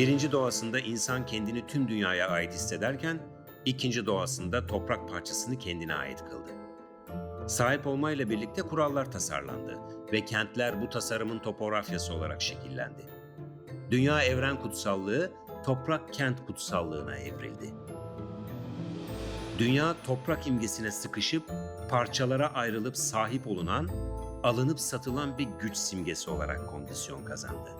Birinci doğasında insan kendini tüm dünyaya ait hissederken, ikinci doğasında toprak parçasını kendine ait kıldı. Sahip olmayla birlikte kurallar tasarlandı ve kentler bu tasarımın topografyası olarak şekillendi. Dünya evren kutsallığı toprak kent kutsallığına evrildi. Dünya toprak imgesine sıkışıp parçalara ayrılıp sahip olunan, alınıp satılan bir güç simgesi olarak kondisyon kazandı.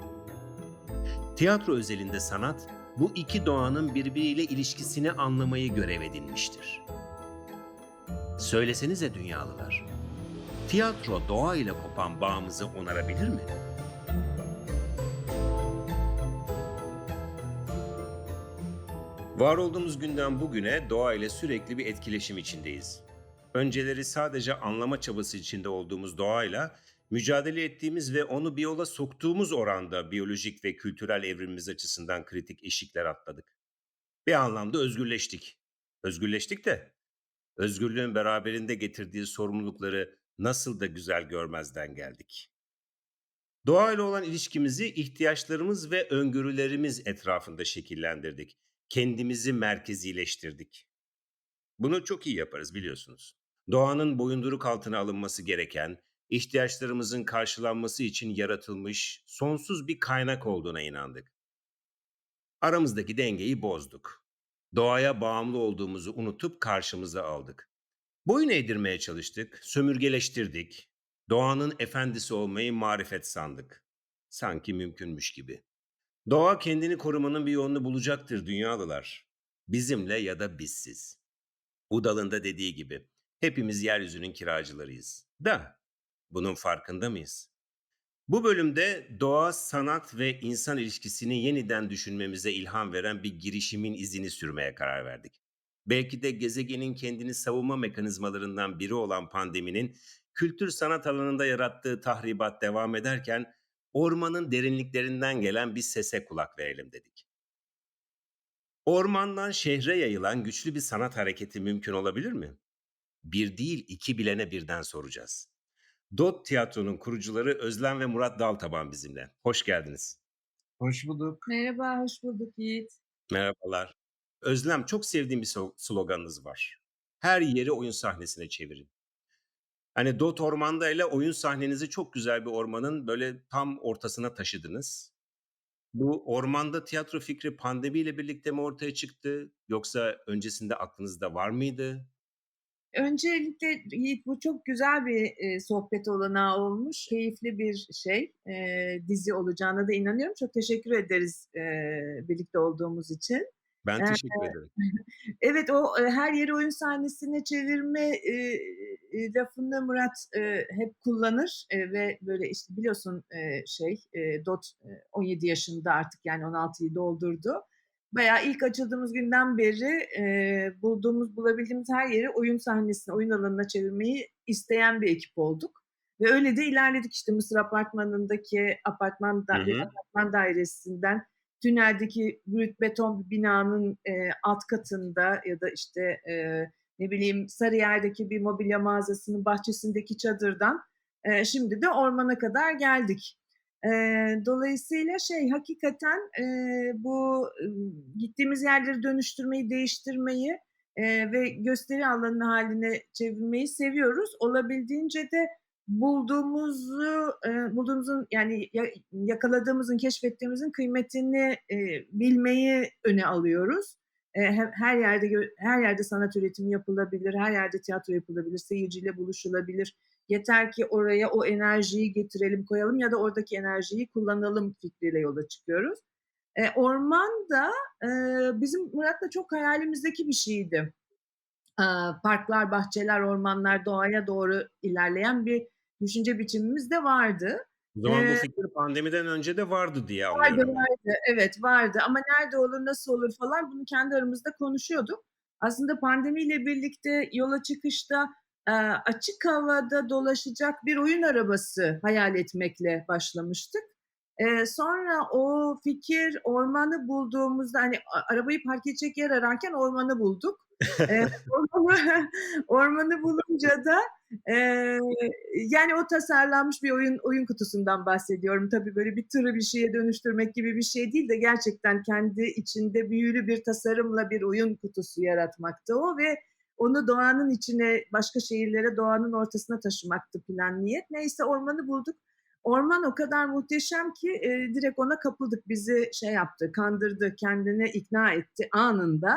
Tiyatro özelinde sanat, bu iki doğanın birbiriyle ilişkisini anlamayı görev edinmiştir. Söylesenize dünyalılar, tiyatro doğa ile kopan bağımızı onarabilir mi? Var olduğumuz günden bugüne doğa ile sürekli bir etkileşim içindeyiz. Önceleri sadece anlama çabası içinde olduğumuz doğayla mücadele ettiğimiz ve onu bir yola soktuğumuz oranda biyolojik ve kültürel evrimimiz açısından kritik eşikler atladık. Bir anlamda özgürleştik. Özgürleştik de özgürlüğün beraberinde getirdiği sorumlulukları nasıl da güzel görmezden geldik. Doğayla olan ilişkimizi ihtiyaçlarımız ve öngörülerimiz etrafında şekillendirdik. Kendimizi merkezileştirdik. Bunu çok iyi yaparız biliyorsunuz. Doğanın boyunduruk altına alınması gereken, ihtiyaçlarımızın karşılanması için yaratılmış sonsuz bir kaynak olduğuna inandık. Aramızdaki dengeyi bozduk. Doğaya bağımlı olduğumuzu unutup karşımıza aldık. Boyun eğdirmeye çalıştık, sömürgeleştirdik. Doğanın efendisi olmayı marifet sandık. Sanki mümkünmüş gibi. Doğa kendini korumanın bir yolunu bulacaktır dünyalılar. Bizimle ya da bizsiz. Udal'ın da dediği gibi hepimiz yeryüzünün kiracılarıyız. Da bunun farkında mıyız? Bu bölümde doğa, sanat ve insan ilişkisini yeniden düşünmemize ilham veren bir girişimin izini sürmeye karar verdik. Belki de gezegenin kendini savunma mekanizmalarından biri olan pandeminin kültür sanat alanında yarattığı tahribat devam ederken ormanın derinliklerinden gelen bir sese kulak verelim dedik. Ormandan şehre yayılan güçlü bir sanat hareketi mümkün olabilir mi? Bir değil iki bilene birden soracağız. Dot Tiyatro'nun kurucuları Özlem ve Murat Daltaban bizimle. Hoş geldiniz. Hoş bulduk. Merhaba, hoş bulduk Yiğit. Merhabalar. Özlem çok sevdiğim bir sloganınız var. Her yeri oyun sahnesine çevirin. Hani Dot Ormanda ile oyun sahnenizi çok güzel bir ormanın böyle tam ortasına taşıdınız. Bu ormanda tiyatro fikri pandemiyle birlikte mi ortaya çıktı yoksa öncesinde aklınızda var mıydı? Öncelikle Yiğit bu çok güzel bir e, sohbet olanağı olmuş. Keyifli bir şey. E, dizi olacağına da inanıyorum. Çok teşekkür ederiz e, birlikte olduğumuz için. Ben teşekkür ederim. Evet o her yeri oyun sahnesine çevirme e, lafını Murat e, hep kullanır e, ve böyle işte biliyorsun e, şey e, Dot e, 17 yaşında artık yani 16'yı doldurdu. Bayağı ilk açıldığımız günden beri e, bulduğumuz, bulabildiğimiz her yeri oyun sahnesine, oyun alanına çevirmeyi isteyen bir ekip olduk. Ve öyle de ilerledik işte Mısır Apartmanı'ndaki apartman, da, Hı hı. apartman dairesinden tüneldeki brüt beton bir binanın e, alt katında ya da işte e, ne bileyim Sarıyer'deki bir mobilya mağazasının bahçesindeki çadırdan e, şimdi de ormana kadar geldik. E, dolayısıyla şey hakikaten e, bu e, gittiğimiz yerleri dönüştürmeyi, değiştirmeyi e, ve gösteri alanı haline çevirmeyi seviyoruz. Olabildiğince de bulduğumuzu, e, bulduğumuzun yani ya, yakaladığımızın, keşfettiğimizin kıymetini e, bilmeyi öne alıyoruz. E, her, yerde her yerde sanat üretimi yapılabilir, her yerde tiyatro yapılabilir, seyirciyle buluşulabilir. Yeter ki oraya o enerjiyi getirelim, koyalım ya da oradaki enerjiyi kullanalım fikriyle yola çıkıyoruz. E, orman da e, bizim Murat'la çok hayalimizdeki bir şeydi. E, parklar, bahçeler, ormanlar, doğaya doğru ilerleyen bir düşünce biçimimiz de vardı. O zaman bu Ee, fikir pandemiden önce de vardı diye Vardı, anlıyorum. ben. vardı. Evet, vardı ama nerede olur, nasıl olur falan bunu kendi aramızda konuşuyorduk. Aslında pandemiyle birlikte yola çıkışta e, açık havada dolaşacak bir oyun arabası hayal etmekle başlamıştık. E, sonra o fikir ormanı bulduğumuzda hani arabayı park edecek yer ararken ormanı bulduk. E, ormanı, ormanı bulunca da Eee, yani o tasarlanmış bir oyun oyun kutusundan bahsediyorum. Tabii böyle bir tırı bir şeye dönüştürmek gibi bir şey değil de gerçekten kendi içinde büyülü bir tasarımla bir oyun kutusu yaratmaktı o ve onu doğanın içine, başka şehirlere, doğanın ortasına taşımaktı plan, niyet. Neyse ormanı bulduk. Orman o kadar muhteşem ki, eee, direkt ona kapıldık. Bizi şey yaptı, kandırdı, kendine ikna etti anında.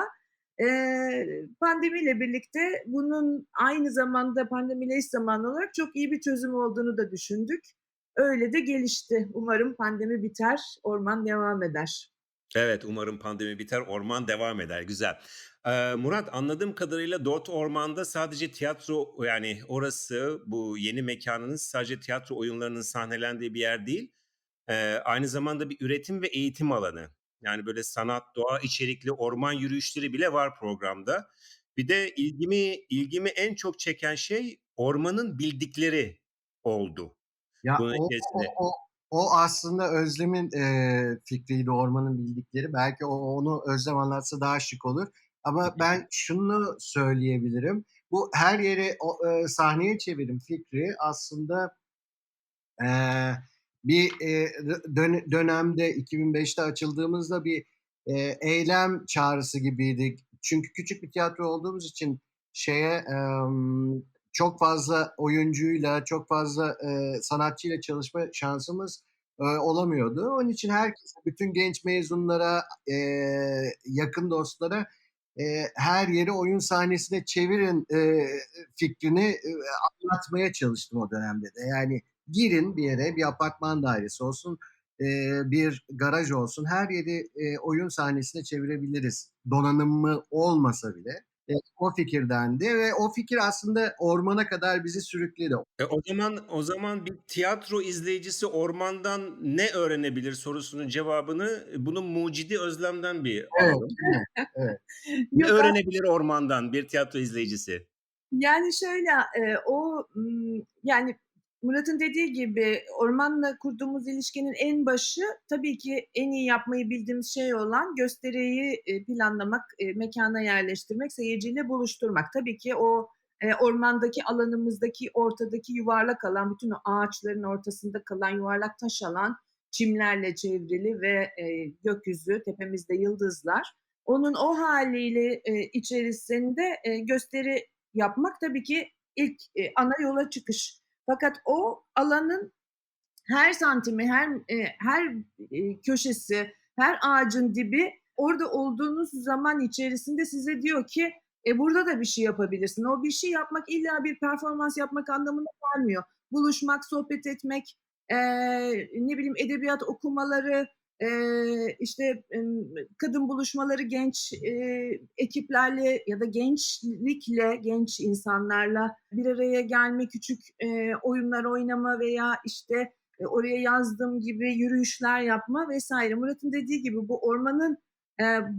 Eee, pandemiyle birlikte bunun aynı zamanda pandemiyle eş zamanlı olarak çok iyi bir çözüm olduğunu da düşündük. Öyle de gelişti. Umarım pandemi biter, orman devam eder. Evet, umarım pandemi biter, orman devam eder. Güzel. Eee, Murat, anladığım kadarıyla Dört Orman'da sadece tiyatro yani orası, bu yeni mekânınız sadece tiyatro oyunlarının sahnelendiği bir yer değil, eee, aynı zamanda bir üretim ve eğitim alanı. Yani böyle sanat, doğa içerikli orman yürüyüşleri bile var programda. Bir de ilgimi ilgimi en çok çeken şey ormanın bildikleri oldu Ya, bunun o o içerisinde. o o aslında Özlem'in, eee, fikriydi, ormanın bildikleri. Belki o onu Özlem anlatsa daha şık olur ama ben şunu söyleyebilirim. Bu her yeri o eee, sahneye çevirin fikri aslında eee, bir, eee, dö döne dönemde 2005'te açıldığımızda bir, eee, eylem çağrısı gibiydi. Çünkü küçük bir tiyatro olduğumuz için şeye, emm, çok fazla oyuncuyla, çok fazla, eee, sanatçıyla çalışma şansımız, eee, olamıyordu. Onun için herkese, bütün genç mezunlara, eee, yakın dostlara, eee, her yeri oyun sahnesine çevirin, eee, fikrini, eee, anlatmaya çalıştım o dönemde de. Yani girin bir yere, bir apartman dairesi olsun, eee, bir garaj olsun, her yeri, eee, oyun sahnesine çevirebiliriz. Donanımlı olmasa bile. O fikirdendi ve o fikir aslında ormana kadar bizi sürükledi. E, o zaman o zaman bir tiyatro izleyicisi ormandan ne öğrenebilir sorusunun cevabını, bunu mucidi Özlem'den bir Evet, evet, evet. Ne öğrenebilir ormandan bir tiyatro izleyicisi? Yani şöyle, o, yani Murat'ın dediği gibi ormanla kurduğumuz ilişkinin en başı tabii ki en iyi yapmayı bildiğimiz şey olan gösteriyi, eee, planlamak, eee, mekâna yerleştirmek, seyirciyle buluşturmak. Tabii ki o, eee, ormandaki alanımızdaki ortadaki yuvarlak alan, bütün o ağaçların ortasında kalan yuvarlak taş alan, çimlerle çevrili ve, gökyüzü, tepemizde yıldızlar. Onun o hâliyle, eee, içerisinde, gösteri yapmak tabii ki ilk, ana yola çıkış. Fakat o alanın her santimi, her, eee, her, eee, köşesi, her ağacın dibi orada olduğunuz zaman içerisinde size diyor ki, e, burada da bir şey yapabilirsin. O bir şey yapmak illa bir performans yapmak anlamına gelmiyor. Buluşmak, sohbet etmek, eee, ne bileyim edebiyat okumaları, işte, kadın buluşmaları genç, ekiplerle ya da gençlikle, genç insanlarla bir araya gelme, küçük, oyunlar oynama veya, işte, eee, oraya yazdığım gibi yürüyüşler yapma vs. Murat'ın dediği gibi bu ormanın,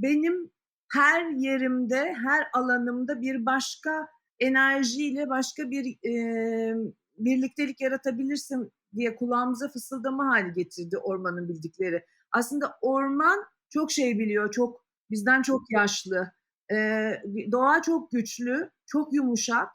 benim her yerimde, her alanımda bir başka enerjiyle başka bir, emm, birliktelik yaratabilirsin diye kulağımıza fısıldama hâli getirdi ormanın bildikleri. Aslında orman çok şey biliyor, çok bizden çok yaşlı. Bi doğa çok güçlü, çok yumuşak,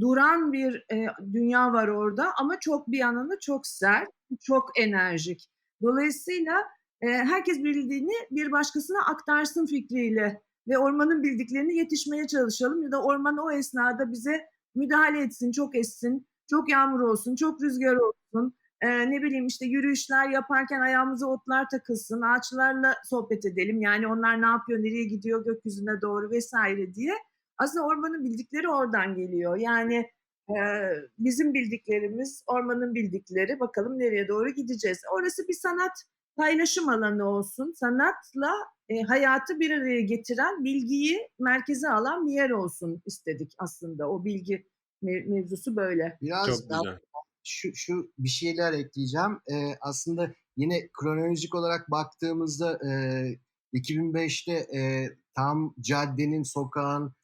duran bir, eee, dünya var orada ama çok bir yandan da çok sert, çok enerjik. Dolayısıyla, eee, herkes bildiğini bir başkasına aktarsın fikriyle ve ormanın bildiklerine yetişmeye çalışalım ya da orman o esnada bize müdahale etsin, çok essin, çok yağmur olsun, çok rüzgâr olsun, eee, ne bileyim, işte, yürüyüşler yaparken ayağımıza otlar takılsın, ağaçlarla sohbet edelim. Yani onlar ne yapıyor, nereye gidiyor gökyüzüne doğru vs. diye. Aslında ormanın bildikleri oradan geliyor. Yani, eee, bizim bildiklerimiz, ormanın bildikleri, bakalım nereye doğru gideceğiz. Orası bir sanat paylaşım alanı olsun. Sanatla, eee, hayatı bir araya getiren, bilgiyi merkeze alan bir yer olsun istedik aslında. O bilgi mev mevzusu böyle. Biraz Çok güzel. Şu şu bir şeyler ekleyeceğim. Eee, aslında yine kronolojik olarak baktığımızda, eee, 2005'te, eee, tam caddenin, sokağın,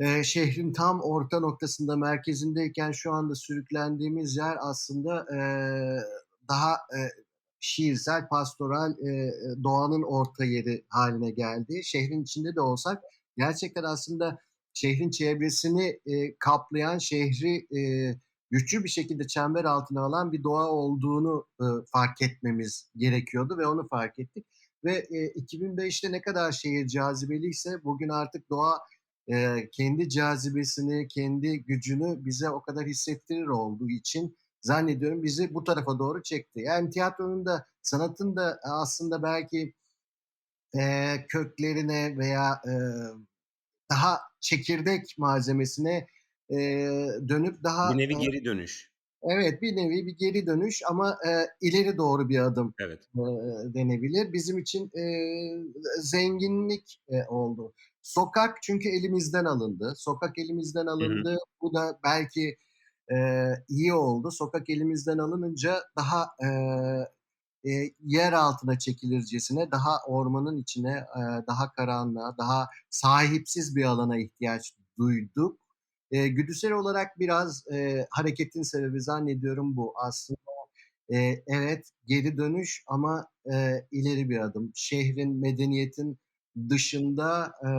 eee, şehrin tam orta noktasında, merkezindeyken şu anda sürüklendiğimiz yer aslında, eee, daha, eee, şiirsel, pastoral, eee, doğanın orta yeri hâline geldi. Şehrin içinde de olsak gerçekten aslında şehrin çevresini e, kaplayan, şehri e, güçlü bir şekilde çember altına alan bir doğa olduğunu e, fark etmemiz gerekiyordu ve onu fark ettik. Ve e, 2005'te ne kadar şehir cazibeliyse bugün artık doğa e, kendi cazibesini, kendi gücünü bize o kadar hissettirir olduğu için zannediyorum bizi bu tarafa doğru çekti. Yani tiyatronun da sanatın da aslında belki e, köklerine veya e, daha çekirdek malzemesine e, dönüp daha Bir nevi geri dönüş. evet bir nevi bir geri dönüş ama e, ileri doğru bir adım Evet. e, denebilir. Bizim için e, zenginlik e, oldu. Sokak çünkü elimizden alındı. Sokak elimizden Hı hı. alındı. Bu da belki e, iyi oldu. Sokak elimizden alınınca daha e, e, yer altına çekilircesine, daha ormanın içine, e, daha karanlığa, daha sahipsiz bir alana ihtiyaç duyduk. E, güdüsel olarak biraz e, hareketin sebebi zannediyorum bu. Aslında e, evet geri dönüş ama e, ileri bir adım. Şehrin, medeniyetin dışında e,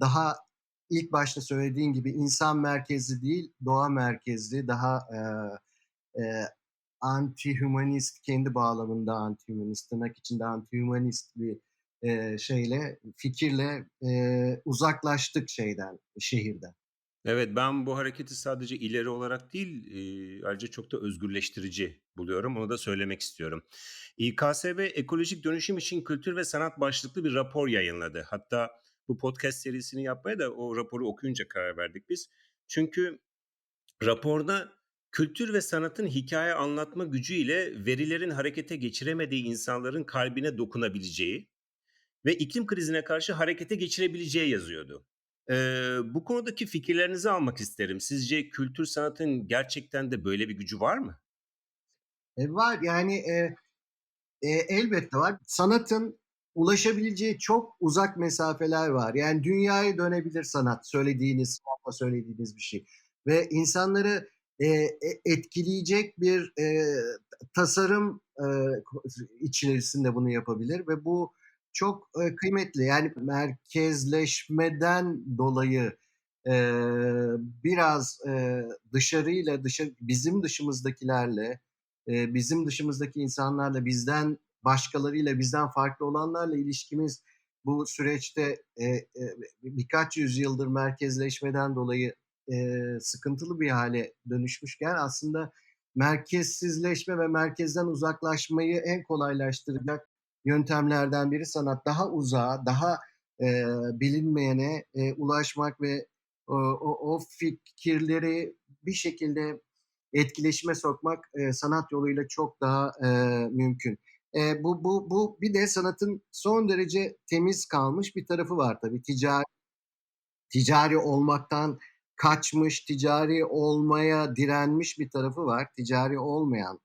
daha ilk başta söylediğin gibi insan merkezli değil, doğa merkezli, daha e, e, anti-humanist, kendi bağlamında anti-humanist, tırnak içinde anti-humanist bir e, şeyle, fikirle e, uzaklaştık şeyden, şehirden. Evet, ben bu hareketi sadece ileri olarak değil, ayrıca çok da özgürleştirici buluyorum. Onu da söylemek istiyorum. İKSV Ekolojik Dönüşüm için Kültür ve Sanat başlıklı bir rapor yayınladı. Hatta bu podcast serisini yapmaya da o raporu okuyunca karar verdik biz. Çünkü raporda kültür ve sanatın hikaye anlatma gücüyle verilerin harekete geçiremediği insanların kalbine dokunabileceği ve iklim krizine karşı harekete geçirebileceği yazıyordu. Eee, bu konudaki fikirlerinizi almak isterim. Sizce kültür sanatın gerçekten de böyle bir gücü var mı? E, var yani e, e, elbette var. Sanatın ulaşabileceği çok uzak mesafeler var. Yani dünyaya dönebilir sanat söylediğiniz, sanatla söylediğiniz bir şey. Ve insanları e, etkileyecek bir e, tasarım e, içerisinde bunu yapabilir ve bu çok kıymetli. Yani merkezleşmeden dolayı biraz dışarıyla, dışarı, bizim dışımızdakilerle, bizim dışımızdaki insanlarla, bizden başkalarıyla, bizden farklı olanlarla ilişkimiz bu süreçte birkaç yüzyıldır merkezleşmeden dolayı sıkıntılı bir hale dönüşmüşken aslında merkezsizleşme ve merkezden uzaklaşmayı en kolaylaştıracak yöntemlerden biri sanat. Daha uzağa, daha e, bilinmeyene e, ulaşmak ve o, o, o fikirleri bir şekilde etkileşime sokmak e, sanat yoluyla çok daha e, mümkün. E, bu, bu, bu bir de sanatın son derece temiz kalmış bir tarafı var tabii. Ticari, ticari olmaktan kaçmış, ticari olmaya direnmiş bir tarafı var. Ticari olmayan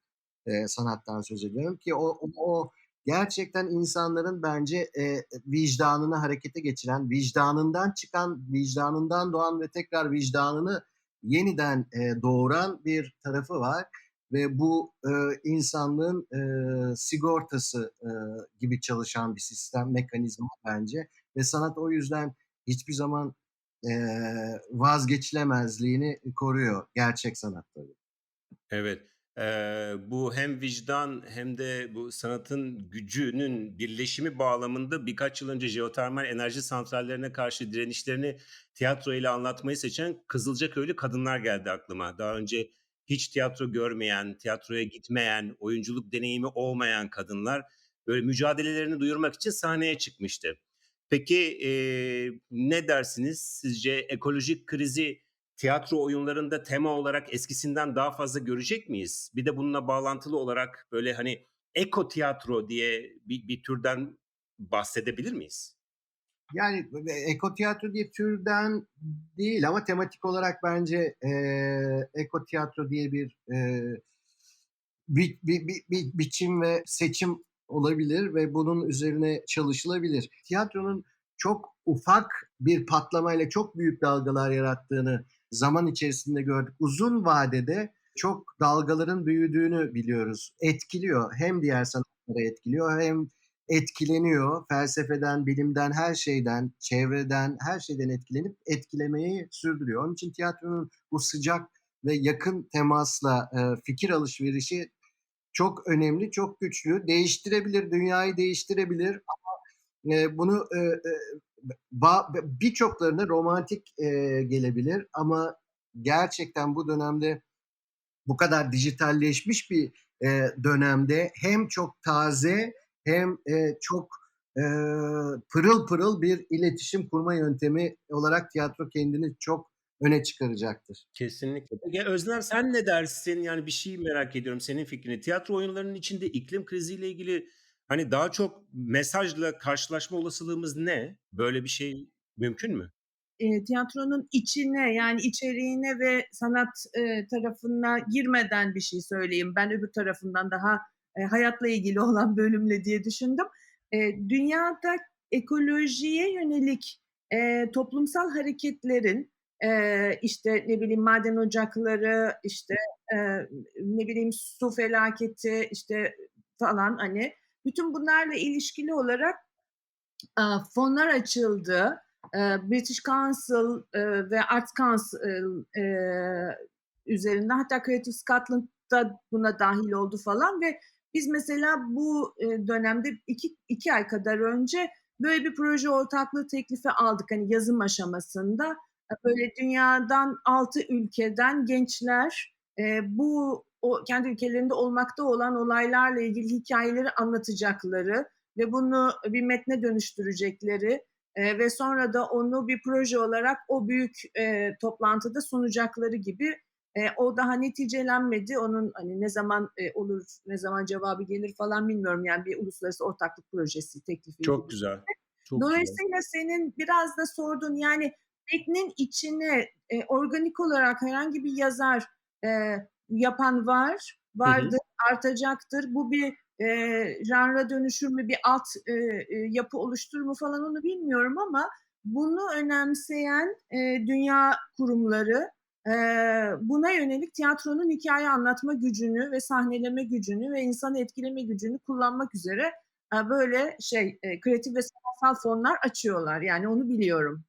e, sanattan söz ediyorum ki o, o, o gerçekten insanların bence e, vicdanını harekete geçiren, vicdanından çıkan, vicdanından doğan ve tekrar vicdanını yeniden e, doğuran bir tarafı var ve bu e, insanlığın e, sigortası e, gibi çalışan bir sistem, mekanizma bence ve sanat o yüzden hiçbir zaman e, vazgeçilemezliğini koruyor gerçek sanat. Evet. Eee, bu hem vicdan hem de bu sanatın gücünün birleşimi bağlamında birkaç yıl önce jeotermal enerji santrallerine karşı direnişlerini tiyatro ile anlatmayı seçen Kızılcaköylü kadınlar geldi aklıma. Daha önce hiç tiyatro görmeyen, tiyatroya gitmeyen, oyunculuk deneyimi olmayan kadınlar böyle mücadelelerini duyurmak için sahneye çıkmıştı. Peki eee, ne dersiniz? Sizce ekolojik krizi tiyatro oyunlarında tema olarak eskisinden daha fazla görecek miyiz? Bir de bununla bağlantılı olarak böyle hani eko tiyatro diye bir, bir türden bahsedebilir miyiz? Yani ekotiyatro diye türden değil ama tematik olarak bence e, ekotiyatro diye bir, e, bir, bir, bir, bir biçim ve seçim olabilir ve bunun üzerine çalışılabilir. Tiyatronun çok ufak bir patlamayla çok büyük dalgalar yarattığını zaman içerisinde gördük. Uzun vadede çok dalgaların büyüdüğünü biliyoruz. Etkiliyor. Hem diğer sanatlara etkiliyor hem etkileniyor. Felsefeden, bilimden, her şeyden, çevreden, her şeyden etkilenip etkilemeyi sürdürüyor. Onun için tiyatronun bu sıcak ve yakın temasla e, fikir alışverişi çok önemli, çok güçlü. Değiştirebilir, dünyayı değiştirebilir ama e, bunu e, e, birçoklarına romantik e, gelebilir ama gerçekten bu dönemde bu kadar dijitalleşmiş bir e, dönemde hem çok taze hem e, çok e, pırıl pırıl bir iletişim kurma yöntemi olarak tiyatro kendini çok öne çıkaracaktır. Kesinlikle. Peki Özlem sen ne dersin? Yani bir şey merak ediyorum senin fikrini. Tiyatro oyunlarının içinde iklim kriziyle ilgili hani daha çok mesajla karşılaşma olasılığımız ne? Böyle bir şey mümkün mü? E, tiyatronun içine yani içeriğine ve sanat e, tarafına girmeden bir şey söyleyeyim. Ben öbür tarafından daha e, hayatla ilgili olan bölümle diye düşündüm. E, dünyada ekolojiye yönelik e, toplumsal hareketlerin e, işte ne bileyim maden ocakları, işte e, ne bileyim su felaketi, işte falan hani bütün bunlarla ilişkili olarak e, fonlar açıldı. E, British Council e, ve Arts Council e, üzerinden hatta Creative Scotland da buna dahil oldu falan ve biz mesela bu e, dönemde iki, iki ay kadar önce böyle bir proje ortaklığı teklifi aldık hani yazım aşamasında. E, Böyle dünyadan altı ülkeden gençler e, bu o kendi ülkelerinde olmakta olan olaylarla ilgili hikayeleri anlatacakları ve bunu bir metne dönüştürecekleri e, ve sonra da onu bir proje olarak o büyük e, toplantıda sunacakları gibi e, o daha neticelenmedi. Onun hani ne zaman e, olur, ne zaman cevabı gelir falan bilmiyorum. Yani bir uluslararası ortaklık projesi teklifi. Çok güzel. Çok güzel. Dolayısıyla senin biraz da sorduğun yani metnin içine e, organik olarak herhangi bir yazar e, yapan var, vardır, artacaktır. Bu bir e, janra dönüşür mü, bir alt e, e, yapı oluşturur mu falan onu bilmiyorum ama bunu önemseyen e, dünya kurumları e, buna yönelik tiyatronun hikaye anlatma gücünü ve sahneleme gücünü ve insanı etkileme gücünü kullanmak üzere e, böyle şey e, kreatif ve sanatsal fonlar açıyorlar. Yani onu biliyorum.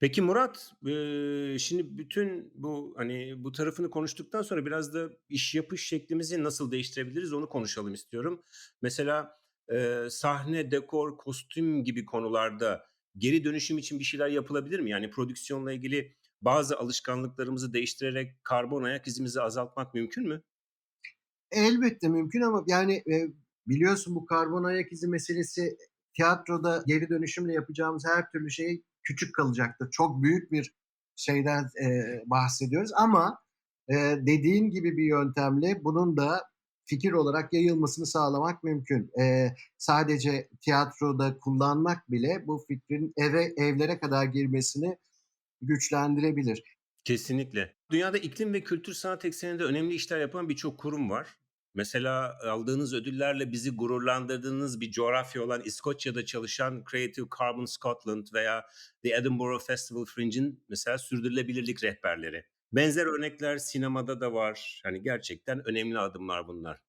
Peki Murat, eee, şimdi bütün bu hani bu tarafını konuştuktan sonra biraz da iş yapış şeklimizi nasıl değiştirebiliriz onu konuşalım istiyorum. Mesela eee, sahne, dekor, kostüm gibi konularda geri dönüşüm için bir şeyler yapılabilir mi? Yani prodüksiyonla ilgili bazı alışkanlıklarımızı değiştirerek karbon ayak izimizi azaltmak mümkün mü? Elbette mümkün ama yani e, biliyorsun bu karbon ayak izi meselesi tiyatroda geri dönüşümle yapacağımız her türlü şey küçük kalacaktır. Çok büyük bir şeyden e, bahsediyoruz ama e, dediğin gibi bir yöntemle bunun da fikir olarak yayılmasını sağlamak mümkün. E, sadece tiyatroda kullanmak bile bu fikrin eve evlere kadar girmesini güçlendirebilir. Kesinlikle. Dünyada iklim ve kültür sanat ekseninde önemli işler yapan birçok kurum var. Mesela aldığınız ödüllerle bizi gururlandırdığınız bir coğrafya olan İskoçya'da çalışan Creative Carbon Scotland veya The Edinburgh Festival Fringe'in mesela sürdürülebilirlik rehberleri. Benzer örnekler sinemada da var. Hani gerçekten önemli adımlar bunlar.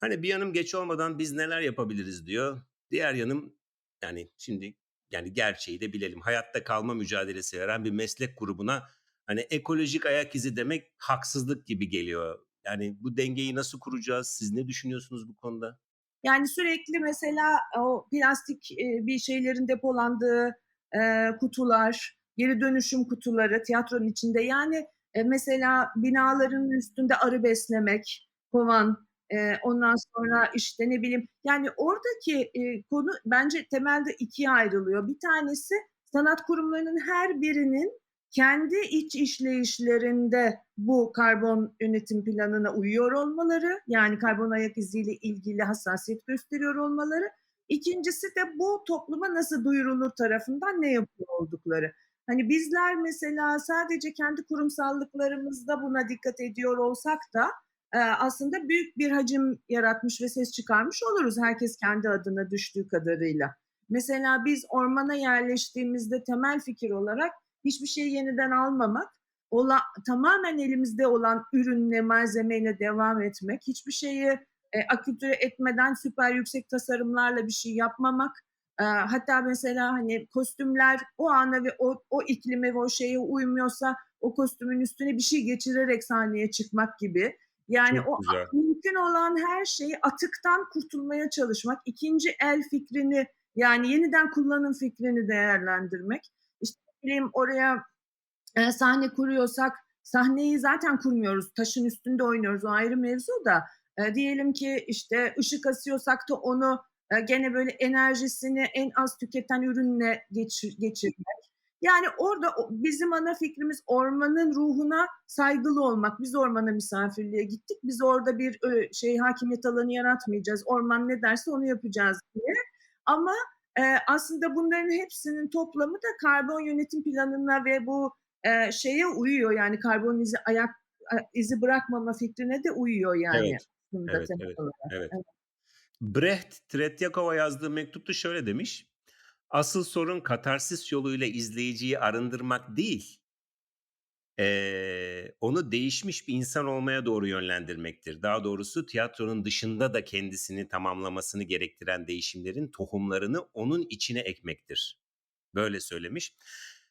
Hani bir yanım geç olmadan biz neler yapabiliriz diyor. Diğer yanım yani şimdi yani gerçeği de bilelim. Hayatta kalma mücadelesi veren bir meslek grubuna hani ekolojik ayak izi demek haksızlık gibi geliyor. Yani bu dengeyi nasıl kuracağız? Siz ne düşünüyorsunuz bu konuda? Yani sürekli mesela o plastik e, bir şeylerin depolandığı e, kutular, geri dönüşüm kutuları tiyatronun içinde. Yani e, mesela binaların üstünde arı beslemek, kovan, e, ondan sonra işte ne bileyim. Yani oradaki e, konu bence temelde ikiye ayrılıyor. Bir tanesi sanat kurumlarının her birinin kendi iç işleyişlerinde bu karbon yönetim planına uyuyor olmaları, yani karbon ayak iziyle ilgili hassasiyet gösteriyor olmaları. İkincisi de bu topluma nasıl duyurulur tarafından ne yapıyor oldukları. Hani bizler mesela sadece kendi kurumsallıklarımızda buna dikkat ediyor olsak da e, aslında büyük bir hacim yaratmış ve ses çıkarmış oluruz herkes kendi adına düştüğü kadarıyla. Mesela biz ormana yerleştiğimizde temel fikir olarak hiçbir şeyi yeniden almamak, ola, tamamen elimizde olan ürünle, malzemeyle devam etmek, hiçbir şeyi e, akültüre etmeden süper yüksek tasarımlarla bir şey yapmamak. E, hatta mesela hani kostümler o ana ve o, o iklime ve o şeye uymuyorsa o kostümün üstüne bir şey geçirerek sahneye çıkmak gibi. Yani Çok o güzel. mümkün olan her şeyi atıktan kurtulmaya çalışmak, ikinci el fikrini yani yeniden kullanım fikrini değerlendirmek. Bileyim oraya e, sahne kuruyorsak sahneyi zaten kurmuyoruz. Taşın üstünde oynuyoruz. O ayrı mevzu da. E, diyelim ki işte ışık asıyorsak da onu e, gene böyle enerjisini en az tüketen ürünle geçir, geçirmek. Yani orada bizim ana fikrimiz ormanın ruhuna saygılı olmak. Biz ormana misafirliğe gittik. Biz orada bir şey hakimiyet alanı yaratmayacağız. Orman ne derse onu yapacağız diye. Ama aslında bunların hepsinin toplamı da karbon yönetim planına ve bu e, şeye uyuyor. Yani karbon izi ayak izi bırakmama fikrine de uyuyor yani. Evet, evet, evet, evet. Evet. Brecht Tretyakov'a yazdığı mektupta şöyle demiş. Asıl sorun katarsis yoluyla izleyiciyi arındırmak değil, eee, onu değişmiş bir insan olmaya doğru yönlendirmektir. Daha doğrusu tiyatronun dışında da kendisini tamamlamasını gerektiren değişimlerin tohumlarını onun içine ekmektir. Böyle söylemiş.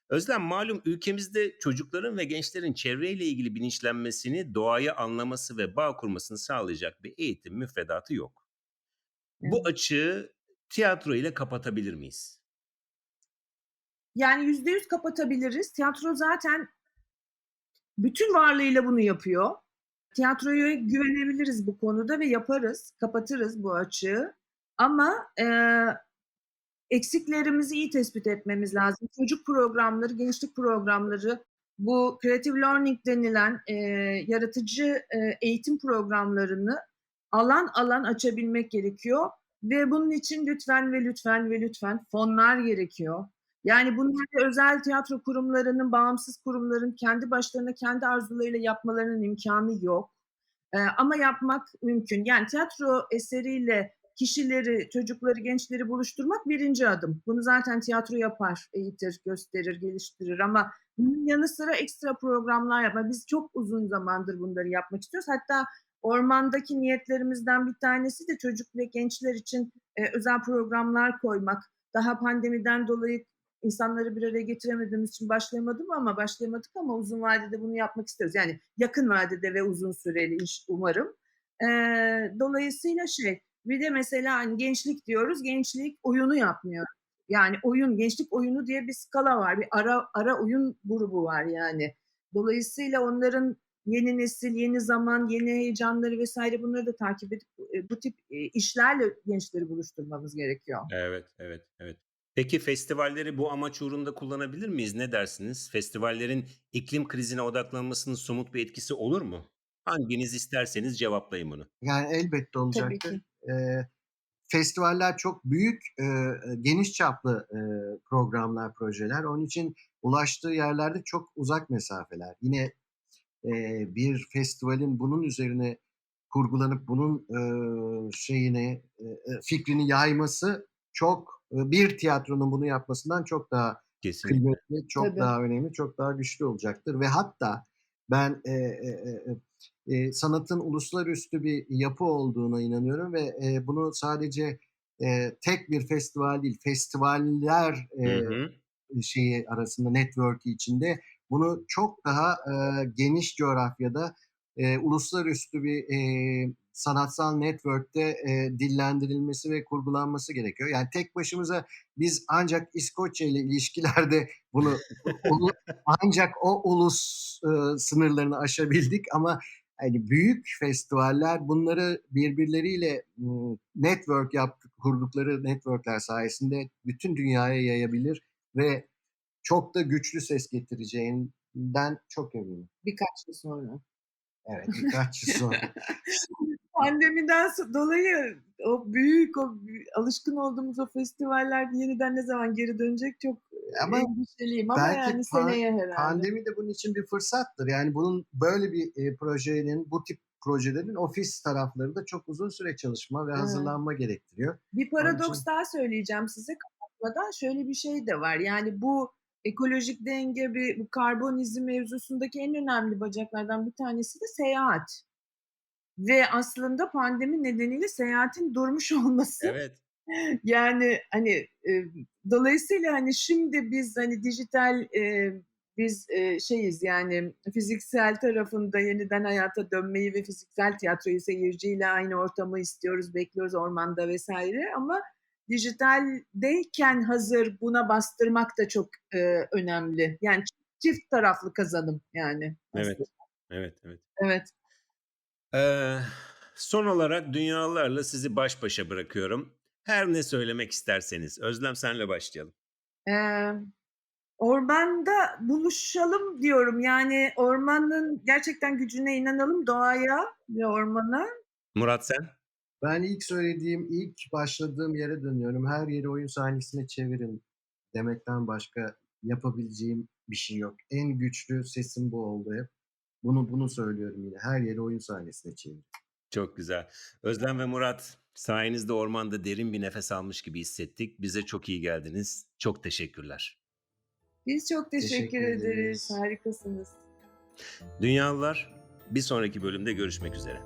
Özlem malum ülkemizde çocukların ve gençlerin çevreyle ilgili bilinçlenmesini, doğayı anlaması ve bağ kurmasını sağlayacak bir eğitim müfredatı yok. Bu Evet. açığı tiyatro ile kapatabilir miyiz? Yani yüzde yüz kapatabiliriz. Tiyatro zaten bütün varlığıyla bunu yapıyor. Tiyatroya güvenebiliriz bu konuda ve yaparız, kapatırız bu açığı. Ama e, eksiklerimizi iyi tespit etmemiz lazım. Çocuk programları, gençlik programları, bu creative learning denilen e, yaratıcı e, eğitim programlarını alan alan açabilmek gerekiyor. Ve bunun için lütfen ve lütfen ve lütfen fonlar gerekiyor. Yani bunları özel tiyatro kurumlarının, bağımsız kurumların kendi başlarına kendi arzularıyla yapmalarının imkanı yok. Ee, ama yapmak mümkün. Yani tiyatro eseriyle kişileri, çocukları, gençleri buluşturmak birinci adım. Bunu zaten tiyatro yapar, eğitir, gösterir, geliştirir ama bunun yanı sıra ekstra programlar yapma. Biz çok uzun zamandır bunları yapmak istiyoruz. Hatta ormandaki niyetlerimizden bir tanesi de çocuk ve gençler için e, özel programlar koymak. Daha pandemiden dolayı insanları bir araya getiremediğimiz için başlayamadım ama başlayamadık ama uzun vadede bunu yapmak istiyoruz. Yani yakın vadede ve uzun süreli iş umarım. Ee, dolayısıyla şey bir de mesela hani gençlik diyoruz gençlik oyunu yapmıyor. Yani oyun gençlik oyunu diye bir skala var. Bir ara ara oyun grubu var yani. Dolayısıyla onların yeni nesil, yeni zaman, yeni heyecanları vesaire bunları da takip edip e, bu tip e, işlerle gençleri buluşturmamız gerekiyor. Evet, evet, evet. Peki festivalleri bu amaç uğrunda kullanabilir miyiz? Ne dersiniz? Festivallerin iklim krizine odaklanmasının somut bir etkisi olur mu? Hanginiz isterseniz cevaplayın bunu. Yani elbette Tabii olacaktır. ki. Eee, festivaller çok büyük, eee, geniş çaplı eee, programlar, projeler. Onun için ulaştığı yerlerde çok uzak mesafeler. Yine eee, bir festivalin bunun üzerine kurgulanıp bunun eee, şeyini, eee, fikrini yayması çok bir tiyatronun bunu yapmasından çok daha Kesinlikle. kıymetli, çok Tabii. daha önemli, çok daha güçlü olacaktır ve hatta ben eee, eee, eee, eee, sanatın uluslararası bir yapı olduğuna inanıyorum ve eee, bunu sadece eee, tek bir festival değil, festivaller Hı eee, hı. şeyi arasında network'ü içinde bunu çok daha eee, geniş coğrafyada eee, uluslararası bir eee, sanatsal network'te eee, dillendirilmesi ve kurgulanması gerekiyor. Yani tek başımıza biz ancak İskoçya ile ilişkilerde bunu ulu- ancak o ulus eee, sınırlarını aşabildik ama hani büyük festivaller bunları birbirleriyle network yaptık, kurdukları networkler sayesinde bütün dünyaya yayabilir ve çok da güçlü ses getireceğinden çok eminim. Birkaç yıl sonra. Evet, birkaç yıl sonra. Pandemiden dolayı o büyük, o alışkın olduğumuz o festivaller yeniden ne zaman geri dönecek çok Ama endişeliyim ama belki yani seneye herhalde. pandemi de bunun için bir fırsattır. Yani bunun böyle bir e, projenin, bu tip projelerin ofis tarafları da çok uzun süre çalışma ve Evet. hazırlanma gerektiriyor. Bir paradoks için daha söyleyeceğim size kapatmadan. Şöyle bir şey de var. Yani bu ekolojik denge, bir, bu karbon izi mevzusundaki en önemli bacaklardan bir tanesi de seyahat. Ve aslında pandemi nedeniyle seyahatin durmuş olması. Evet. Yani, hani, eee, dolayısıyla, hani, şimdi biz, hani, dijital, eee, biz, eee, şeyiz, yani, fiziksel tarafında yeniden hayata dönmeyi ve fiziksel tiyatroyu seyirciyle aynı ortamı istiyoruz, bekliyoruz ormanda vs. ama dijitaldeyken hazır buna bastırmak da çok, eee, önemli. Yani çift taraflı kazanım yani Evet. aslında. Evet, evet. Evet. Eee, son olarak dünyalarla sizi baş başa bırakıyorum. Her ne söylemek isterseniz. Özlem senle başlayalım. Eee, ormanda buluşalım diyorum. Yani ormanın gerçekten gücüne inanalım, doğaya ve ormana. Murat sen? Ben ilk söylediğim, ilk başladığım yere dönüyorum. Her yeri oyun sahnesine çevirin demekten başka yapabileceğim bir şey yok. En güçlü sesim bu oldu hep. Bunu bunu söylüyorum yine. Her yeri oyun sahnesine çevirin. Çok güzel. Özlem ve Murat, sayenizde ormanda derin bir nefes almış gibi hissettik. Bize çok iyi geldiniz. Çok teşekkürler. Biz çok teşekkür, Teşekkür ederiz. ederiz. Harikasınız. Dünyalılar, bir sonraki bölümde görüşmek üzere.